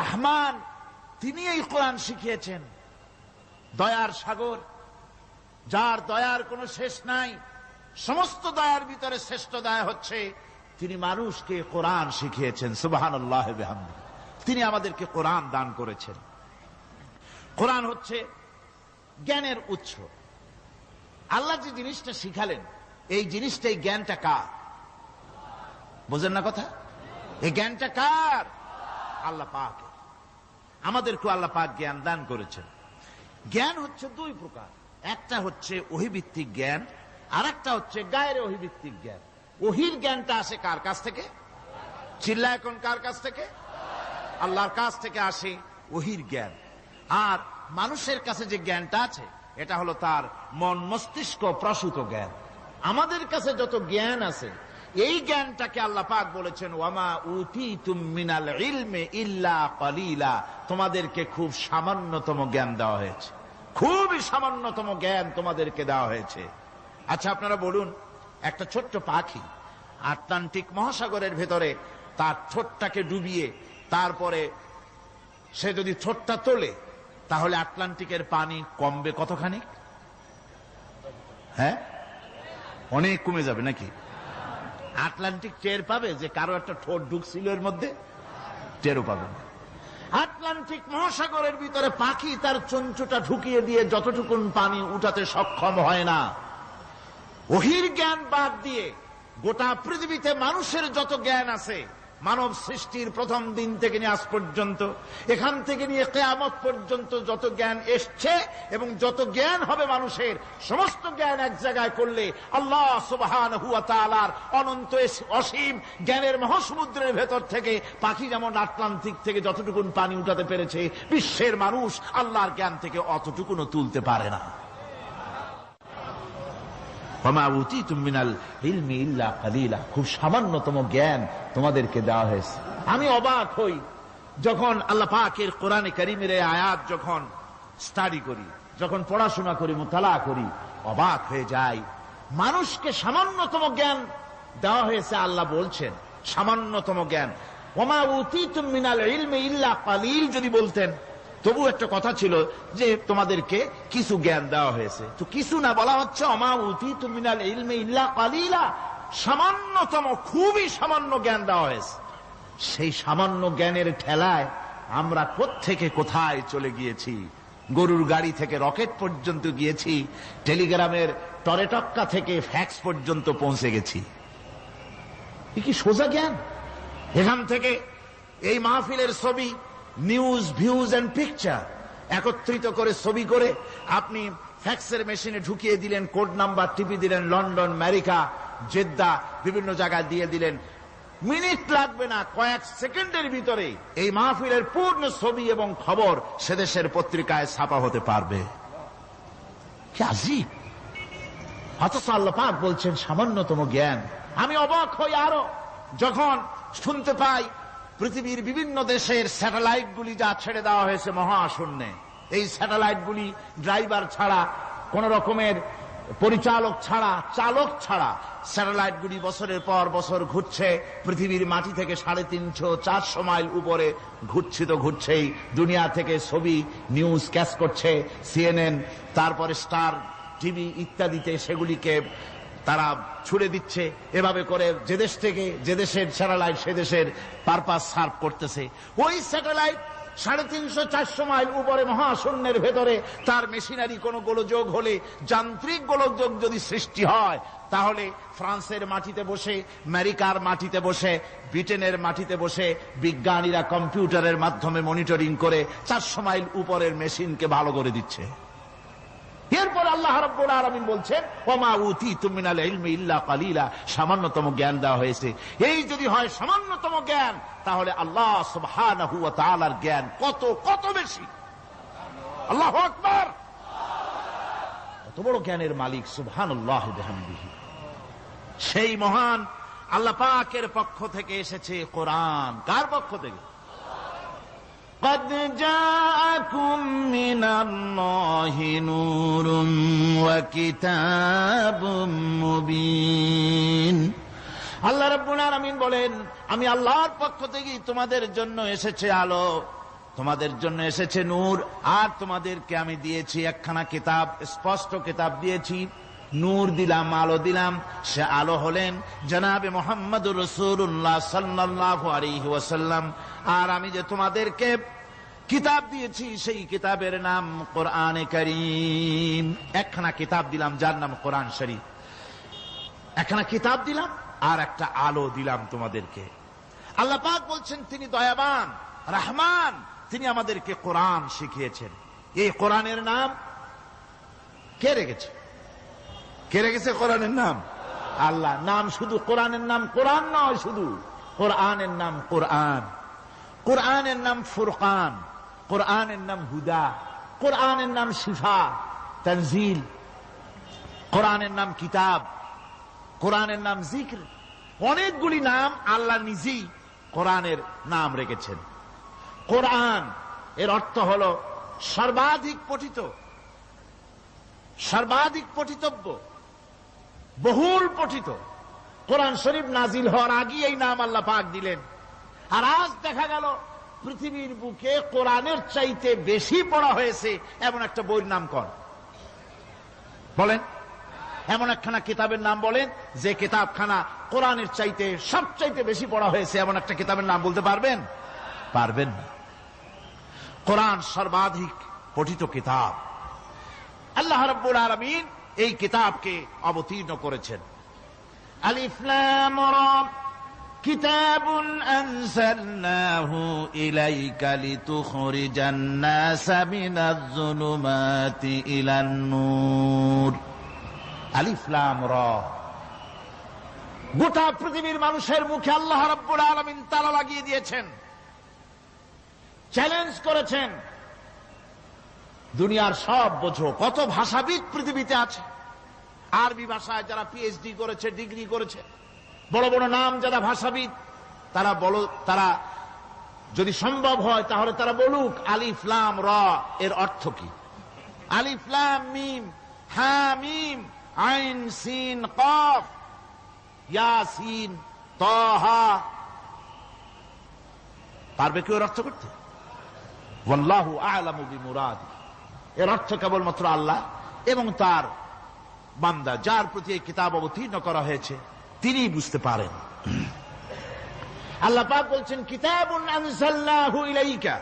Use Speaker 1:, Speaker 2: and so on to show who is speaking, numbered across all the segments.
Speaker 1: রহমান, তিনি এই কোরআন শিখিয়েছেন। দয়ার সাগর, যার দয়ার কোনো শেষ নাই, সমস্ত দয়ার ভিতরে শ্রেষ্ঠ দয়া হচ্ছে, তিনি মানুষকে কোরআন শিখিয়েছেন সুবাহান আল্লাহ তিনি আমাদেরকে কোরআন দান করেছেন। কোরআন হচ্ছে জ্ঞানের উৎস। আল্লাহ যে জিনিসটা শিখালেন, এই জিনিসটা, এই জ্ঞানটা কার? বোঝেন না কথা? এই জ্ঞানটা কার? আল্লাহ পাক। আমাদেরকে আল্লাহ পাক জ্ঞান দান করেছেন। জ্ঞান হচ্ছে দুই প্রকার। একটা হচ্ছে ওহিভিত্তিক জ্ঞান আর একটা হচ্ছে গায়ের ওহিভিত্তিক জ্ঞান। ওহির জ্ঞানটা আসে কার কাছ থেকে? চিল্লা এখন কার কাছ থেকে? আল্লাহর কাছ থেকে আসে ওহির জ্ঞান। আর মানুষের কাছে যে জ্ঞানটা আছে, এটা হলো তার মন মস্তিষ্ক প্রসূত জ্ঞান। আমাদের কাছে যত জ্ঞান আছে এই জ্ঞানটাকে আল্লাহ পাক বলেছেন, ওয়ামা উতি মিনাল ইলমে ইল্লা কলিলা। তোমাদেরকে খুব সামান্যতম জ্ঞান দেওয়া হয়েছে। খুবই সামান্যতম জ্ঞান তোমাদেরকে দেওয়া হয়েছে। আচ্ছা আপনারা বলুন, একটা ছোট্ট পাখি আটলান্টিক মহাসাগরের ভেতরে তার ঠোঁটটাকে ডুবিয়ে তারপরে সে যদি ঠোঁটটা তোলে, তাহলে আটলান্টিকের পানি কমবে কতখানি? হ্যাঁ? অনেক কমে যাবে নাকি? আটলান্টিক টের পাবে যে কারও একটা ঠোঁট ঢুকছিল এর মধ্যে? টেরও পাবে না। আটলান্টিক মহাসাগরের ভিতরে পাখি তার চঞ্চুটা ঢুকিয়ে দিয়ে যতটুকুন পানি উঠাতে সক্ষম হয় না। ওহির জ্ঞান বাদ দিয়ে গোটা পৃথিবীতে মানুষের যত জ্ঞান আছে মানব সৃষ্টির প্রথম দিন থেকে নিয়ে আজ পর্যন্ত, এখান থেকে নিয়ে কেয়ামত পর্যন্ত যত জ্ঞান এসছে এবং যত জ্ঞান হবে মানুষের, সমস্ত জ্ঞান এক জায়গায় করলে আল্লাহ সুবাহান হুয়া তালার অনন্ত অসীম জ্ঞানের মহাসমুদ্রের ভেতর থেকে পাখি যেমন আটলান্টিক থেকে যতটুকুন পানি উঠাতে পেরেছে, বিশ্বের মানুষ আল্লাহর জ্ঞান থেকে অতটুকুনও তুলতে পারে না। খুব সামান্যতম জ্ঞান তোমাদেরকে দেওয়া হয়েছে। আমি অবাক হই যখন আল্লাহ পাকের কোরআনে করিমের আয়াত যখন স্টাডি করি, যখন পড়াশোনা করি, মোতালা করি, অবাক হয়ে যাই। মানুষকে সামান্যতম জ্ঞান দেওয়া হয়েছে, আল্লাহ বলছেন, সামান্যতম জ্ঞান। ওমা উতি মিনাল ইলমে ইল্লা কালিল যদি বলতেন। তবু একটা কথা ছিল যে তোমাদেরকে কিছু জ্ঞান দেওয়া হয়েছে। তো কিছু না বলা হচ্ছে, অমা উতি তুমিনাল সামান্যতম, খুবই সামান্য জ্ঞান দেওয়া হয়েছে। সেই সামান্য জ্ঞানের ঠেলায় আমরা থেকে কোথায় চলে গিয়েছি? গরুর গাড়ি থেকে রকেট পর্যন্ত গিয়েছি, টেলিগ্রামের টরেটক্কা থেকে ফ্যাক্স পর্যন্ত পৌঁছে গেছি। কি সোজা জ্ঞান? এখান থেকে এই মাহফিলের ছবি নিউজ ভিউজ অ্যান্ড পিকচার একত্রিত করে ছবি করে আপনি ফ্যাক্সের মেশিনে ঢুকিয়ে দিলেন কোড নাম্বার টিপি দিলেন লন্ডন আমেরিকা জেদ্দা, বিভিন্ন জায়গায় দিয়ে দিলেন। মিনিট লাগবে না, কয়েক সেকেন্ডের ভিতরে এই মাহফিলের পূর্ণ ছবি এবং খবর সে দেশের পত্রিকায় ছাপা হতে পারবে। অথচ বলছেন, সামান্যতম জ্ঞান। আমি অবাক হই আরও। যখন শুনতে পাই পৃথিবীর বিভিন্ন দেশের স্যাটেলাইটগুলি যা ছেড়ে দেওয়া হয়েছে মহাশূন্যে। এই স্যাটেলাইটগুলি ড্রাইভার ছাড়া, কোন রকমের পরিচালক ছাড়া, চালক ছাড়া স্যাটেলাইটগুলি বছরের পর বছর ঘুরছে। পৃথিবীর মাটি থেকে সাড়ে তিনশো চারশো মাইল উপরে ঘুরছে তো ঘুরছেই। দুনিয়া থেকে ছবি, নিউজ ক্যাচ করছে, সিএনএন, তারপরে স্টার, টিভি ইত্যাদিতে সেগুলিকে তারা ছুড়ে দিচ্ছে। এভাবে করে যে দেশ থেকে যে দেশের স্যাটেলাইট, সে দেশের পারপাস সার্ভ করতেছে। ওই স্যাটেলাইট সাড়ে তিনশো চারশো মাইল উপরে মহাশূন্যের ভেতরে, তার মেশিনারি কোন গোলযোগ হলে, যান্ত্রিক গোলযোগ যদি সৃষ্টি হয়, তাহলে ফ্রান্সের মাটিতে বসে, আমেরিকার মাটিতে বসে, ব্রিটেনের মাটিতে বসে, বিজ্ঞানীরা কম্পিউটারের মাধ্যমে মনিটরিং করে চারশো মাইল উপরের মেশিনকে ভালো করে দিচ্ছে। আল্লাহ রব্বুল আলমিন বলছেন, ওমা উতি তুমিনাল কালিলা। সামান্যতম জ্ঞান দেওয়া হয়েছে। এই যদি হয় সামান্যতম জ্ঞান, তাহলে আল্লাহ সুবহানাহু ওয়া জ্ঞান কত কত বেশি? আল্লাহ আকবার! কত বড় জ্ঞানের মালিক বিহামদিহি। সেই মহান আল্লাহ পাকের পক্ষ থেকে এসেছে কোরআন। কার পক্ষ থেকে? قد جاءكم من الله نور وكتاب مبين আল্লাহ রব্বুল আলামিন বলেন আমি আল্লাহর পক্ষ থেকে তোমাদের জন্য এসেছে আলো তোমাদের জন্য এসেছে নূর আর তোমাদেরকে আমি দিয়েছি একখানা কিতাব স্পষ্ট কিতাব দিয়েছি নূর দিলাম, আলো দিলাম। সে আলো হলেন জনাবে মোহাম্মদ রসুল্লাহ সাল্লাহ আর আমি যে তোমাদেরকে কিতাব দিয়েছি, সেই কিতাবের নাম কোরআনে করিম। একখানা কিতাব দিলাম, যার নাম কোরআন শরীফ। একখানা কিতাব দিলাম, আর একটা আলো দিলাম তোমাদেরকে। আল্লাহ পাক বলছেন, তিনি দয়াবান, রহমান, তিনি আমাদেরকে কোরআন শিখিয়েছেন। এই কোরআনের নাম কে রেখেছে? কে রেখেছে কোরআনের নাম? আল্লাহ। নাম শুধু কোরআনের নাম কোরআন নয় শুধু। কোরআনের নাম কোরআন। কোরআনের নাম ফুরকান। কোরআনের নাম হুদা। কোরআনের নাম শিফা, তনজিল। কোরআনের নাম কিতাব। কোরআনের নাম জিক্র। অনেকগুলি নাম আল্লাহ নিজেই কোরআনের নাম রেখেছেন। কোরআন, এর অর্থ হল সর্বাধিক পঠিত। সর্বাধিক পঠিতব্য। বহুল পঠিত। কোরআন শরীফ নাজিল হওয়ার আগে এই নাম আল্লাহ পাক দিলেন। আর আজ দেখা গেল, পৃথিবীর বুকে কোরআনের চাইতে বেশি পড়া হয়েছে এমন একটা বইয়ের নাম কর। বলেন। এমন একখানা কিতাবের নাম বলেন, যে কিতাবখানা কোরআনের চাইতে সবচাইতে বেশি পড়া হয়েছে এমন একটা কিতাবের নাম বলতে পারবেন? পারবেন না। কোরআন সর্বাধিক পঠিত কিতাব। আল্লাহ রব্বুল আলমিন এই কিতাবকে অবতীর্ণ করেছেন আলিফলাম كتاب أنزلناه إليك لتخرج الناس من الظلمات إلى النور আলিফলাম র গোটা পৃথিবীর মানুষের মুখে আল্লাহ রব্বুল আলমিন তালা লাগিয়ে দিয়েছেন চ্যালেঞ্জ করেছেন দুনিয়ার সব বোঝো, কত ভাষাবিদ পৃথিবীতে আছে। আরবি ভাষায় যারা পিএইচডি করেছে, ডিগ্রি করেছে, বড় বড় নাম যারা ভাষাবিদ, তারা বল, তারা যদি সম্ভব হয় তাহলে তারা বলুক আলিফলাম র, এর অর্থ কি? আলিফলাম মিম হা মিম, আইন, সিন, কফ, ইয়াসিন, তহা। পারবে কেউ অর্থ করতে? ওয়াল্লাহু আলামু বিমুরাদ এর অর্থ কেবলমাত্র আল্লাহ এবং তার বান্দা, যার প্রতি এই কিতাব অবতীর্ণ করা হয়েছে তিনি বুঝতে পারেন। আল্লাহ পাক বলছেন ইলাইকা।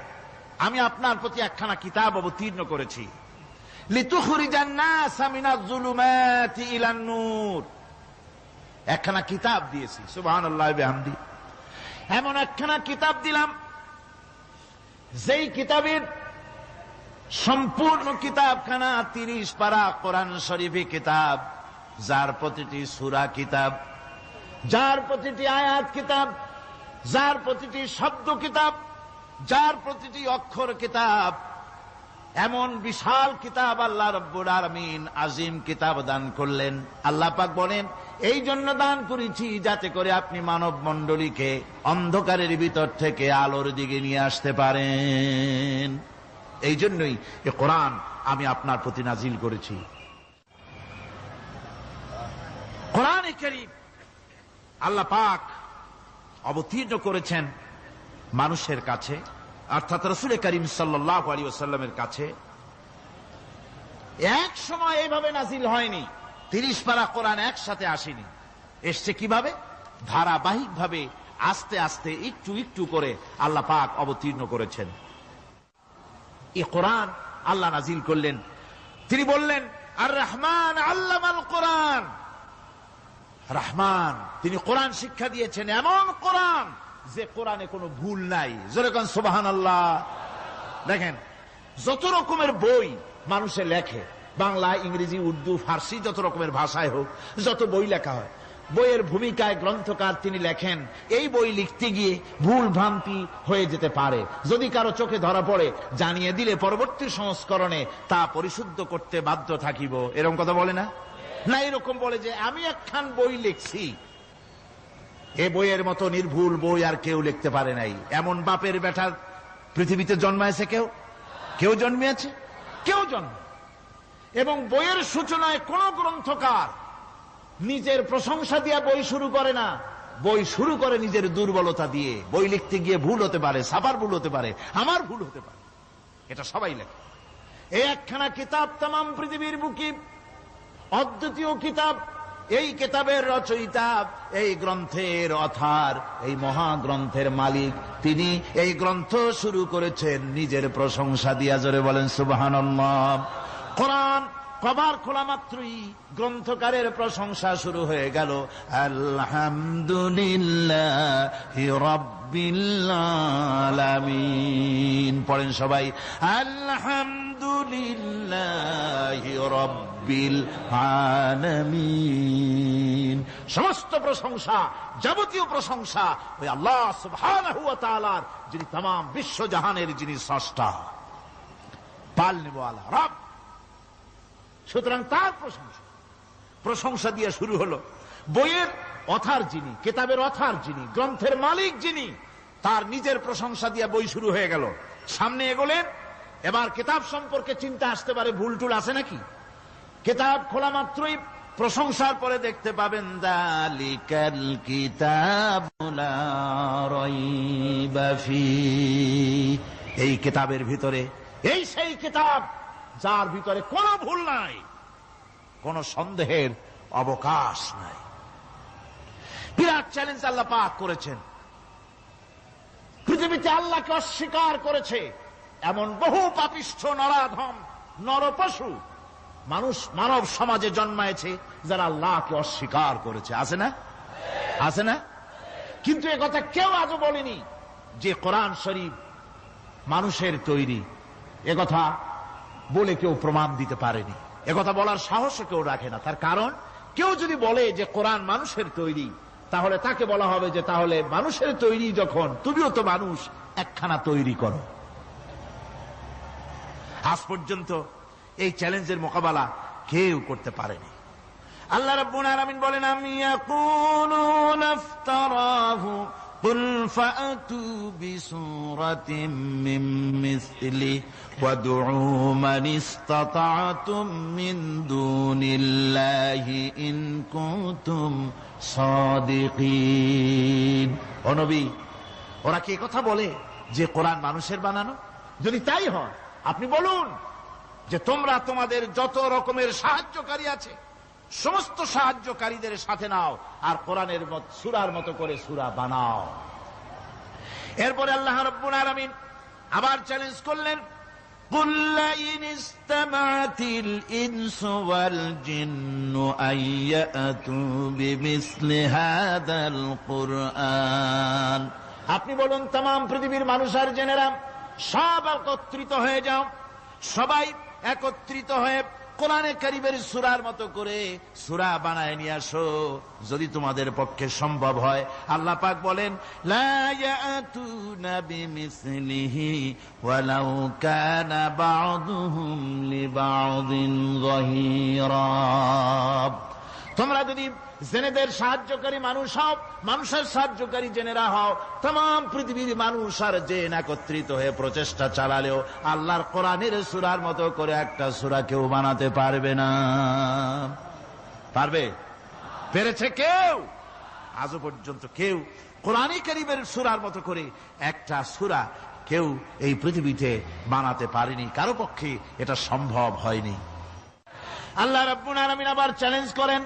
Speaker 1: আমি আপনার প্রতি একখানা কিতাব অবতীর্ণ করেছি। একখানা কিতাব দিয়েছি, সুবহানাল্লাহি বিহামদি। এমন একখানা কিতাব দিলাম, যেই কিতাবের সম্পূর্ণ কিতাবখানা, তিরিশ পারা কোরআন শরীফে কিতাব, যার প্রতিটি সুরা কিতাব, যার প্রতিটি আয়াত কিতাব, যার প্রতিটি শব্দ কিতাব, যার প্রতিটি অক্ষর কিতাব, এমন বিশাল কিতাব আল্লাহ রব্বুর আরমিন আজিম কিতাব দান করলেন। আল্লাহ পাক বলেন, এই জন্য দান করেছি যাতে করে আপনি মানব মণ্ডলীকে অন্ধকারের ভিতর থেকে আলোর দিকে নিয়ে আসতে পারেন। এই জন্যই এ কোরআন আমি আপনার প্রতি নাজিল করেছি। কোরআন আল্লাহ পাক অবতীর্ণ করেছেন মানুষের কাছে, অর্থাৎ রসুল করিম সাল্লাহ আলী ওসাল্লামের কাছে। এক সময় এইভাবে নাজিল হয়নি, তিরিশ পারা কোরআন একসাথে আসেনি। এসছে কীভাবে? ধারাবাহিক ভাবে আস্তে আস্তে একটু একটু করে আল্লাহ পাক অবতীর্ণ করেছেন। এ কোরআন আল্লাহ নাজিল করলেন। তিনি বললেন আর রহমান আল্লাহ কোরআন। রহমান, তিনি কোরআন শিক্ষা দিয়েছেন এমন কোরআন যে কোরআনে কোনো ভুল নাই। যেরকম সোবাহান আল্লাহ দেখেন, যত রকমের বই মানুষে লেখে, বাংলা, ইংরেজি, উর্দু, ফার্সি, যত রকমের ভাষায় হোক, যত বই লেখা হয় বইয়ের ভূমিকায় গ্রন্থকার তিনি লেখেন, এই বই লিখতে গিয়ে ভুল ভ্রান্তি হয়ে যেতে পারে। যদি কারও চোখে ধরা পড়ে, জানিয়ে দিলে পরবর্তী সংস্করণে তা পরিশুদ্ধ করতে বাধ্য থাকিব। এরকম কথা বলে না? না, এরকম বলে যে, আমি একখান বই লিখছি। এ বইয়ের মতো নির্ভুল বই আর কেউ লিখতে পারে নাই। এমন বাপের বেটার পৃথিবীতে জন্মাইছে কেউ? কেউ জন্মিয়েছে? কেউ জন্ম? এবং বইয়ের সূচনায় কোন গ্রন্থকার নিজের প্রশংসা দিয়া বই শুরু করে না। বই শুরু করে নিজের দুর্বলতা দিয়ে। বই লিখতে গিয়ে ভুল হতে পারে সাফার ভুল হতে পারে, আমার ভুল হতে পারে। এটা সবাই লেখে। এই একখানা কিতাব তাম পৃথিবীর বুকে, অদ্বিতীয় কিতাব, এই কিতাবের রচয়িতা, এই গ্রন্থের অথার, এই মহাগ্রন্থের মালিক। তিনি এই গ্রন্থ শুরু করেছেন নিজের প্রশংসা দিয়া, জোরে বলেন সুবাহান কোরআন কবার খোলা মাত্রই গ্রন্থকারের প্রশংসা শুরু হয়ে গেল আলহামদুলিল্লাহ রব্বিল্লালামিন পড়েন সবাই আলহামদুলিল্লাহ রব্বিল আলামিন সমস্ত প্রশংসা যাবতীয় প্রশংসা ওই আল্লাহ সুবহানাহু ওয়া তাআলার যিনি तमाम বিশ্ব জাহানের যিনি স্রষ্টা পাল নেওয়ালা রব সুতরাং তার প্রশংসা। প্রশংসা দিয়ে শুরু হলো, বইয়ের অথার যিনি, কেতাবের অথার যিনি, গ্রন্থের মালিক যিনি, তার নিজের প্রশংসা দিয়ে বই শুরু হয়ে গেল। সামনে এগোলেন, এবার কেতাব সম্পর্কে চিন্তা আসতে পারে, ভুল টুল আছে নাকি? কেতাব খোলা মাত্রই, প্রশংসার পরে দেখতে পাবেন এই কেতাবের ভিতরে, এই সেই কিতাব যার ভিতরে কোনো ভুল নাই, কোন সন্দেহের অবকাশ নাই। বিরাট চ্যালেঞ্জ আল্লাহ পাক করেছেন। পৃথিবীতে আল্লাহকে অস্বীকার করেছে। এমন বহু পাপিষ্ঠ নরাধম, নরপশু মানুষ মানব সমাজে জন্মায়েছে যারা আল্লাহকে অস্বীকার করেছে। আছে না? আছে না? কিন্তু কথা কেউ আজও বলেনি যে কোরআন শরীফ মানুষের তৈরি। কথা বলে কেউ প্রমাণ দিতে পারেনি। একথা বলার সাহস কেউ রাখে না। তার কারণ, কেউ যদি বলে যে কোরআন মানুষের তৈরি, তাহলে তাকে বলা হবে যে তাহলে মানুষের তৈরি যখন, তুমিও তো মানুষ, একখানা তৈরি করো। আজ পর্যন্ত এই চ্যালেঞ্জের মোকাবেলা কেউ করতে পারেনি। আল্লাহ রাব্বুল আলামিন বলেন, আমি ইয়াকুলুনা ইফতারাহু قل فأتوا بسورة من مثله وادعوا من استطعتم من دون الله إن كنتم صادقين অনবী ওরা কি কথা বলে যে কোরআন মানুষের বানানো যদি তাই হয় আপনি বলুন যে তোমরা তোমাদের যত রকমের সাহায্যকারী আছে সমস্ত সাহায্যকারীদের সাথে নাও আর কোরআনের সুরার মতো করে সুরা বানাও এরপরে আল্লাহ রব্বুল আলমিন আবার চ্যালেঞ্জ করলেন قل لئن استمعت الإنس والجن أن يأتوا بمثل هذا القرآن আপনি বলুন তাম পৃথিবীর মানুষ আর জেনেরা সব একত্রিত হয়ে যাও সবাই একত্রিত হয়ে কোরআনে কারিবের সুরার মতো করে সুরা বানায় নিয়ে আসো। যদি তোমাদের পক্ষে সম্ভব হয়, আল্লাহ পাক বলেন তোমরা যদি জেনেদের সাহায্যকারী মানুষ হও, মানুষের সাহায্যকারী জেনেরা হও, তাম পৃথিবীর মানুষ আর জেন একত্রিত হয়ে প্রচেষ্টা চালালেও আল্লাহর কোরআনের সুরার মতো করে একটা সুরা কেউ বানাতে পারবে না। পারবে? পেরেছে কেউ? আজও পর্যন্ত কেউ কোরআনই করিবের সুরার মতো করে একটা সুরা কেউ এই পৃথিবীতে বানাতে পারেনি। কারও পক্ষে এটা সম্ভব হয়নি। আল্লাহ রব্বুল আলমিন আবার চ্যালেঞ্জ করেন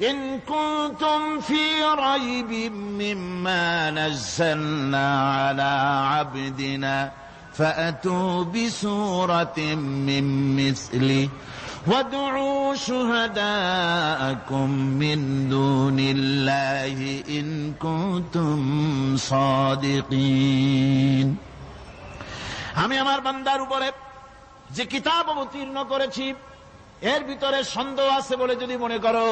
Speaker 1: إن كنتم في ريب مما نزلنا على عبدنا فأتوا بسورة من مثله وادعوا شهداءكم من دون الله إن كنتم صادقين আমি আমার বান্দার উপরে যে কিতাব অবতীর্ণ করেছি এর ভিতরে সন্দেহ আছে বলে যদি মনে করো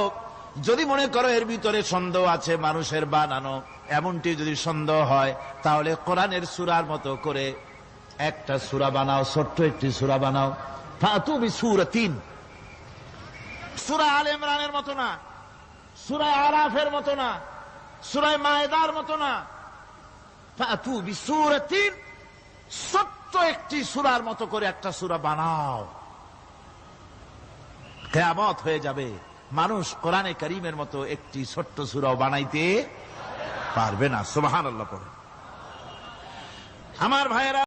Speaker 1: যদি মনে করো এর ভিতরে সন্দেহ আছে, মানুষের বানানো, এমনটি যদি সন্দেহ হয়, তাহলে কোরআনের সুরার মতো করে একটা সুরা বানাও, ছোট্ট একটি সুরা বানাও। তুমি সুর তিন সুরা আল ইমরানের মতো না। সুরায় আরাফের মতো না। সুরায় মায়েদার মতো না। তুমি সুর তিন ছোট্ট একটি সুরার মতো করে একটা সুরা বানাও। কেয়ামত হয়ে যাবে। মানুষ কোরআনে করিমের মতো একটি ছোট্ট সুরাও বানাইতে পারবে না। সুবাহ আল্লাহ পড়ে। আমার ভাইয়েরা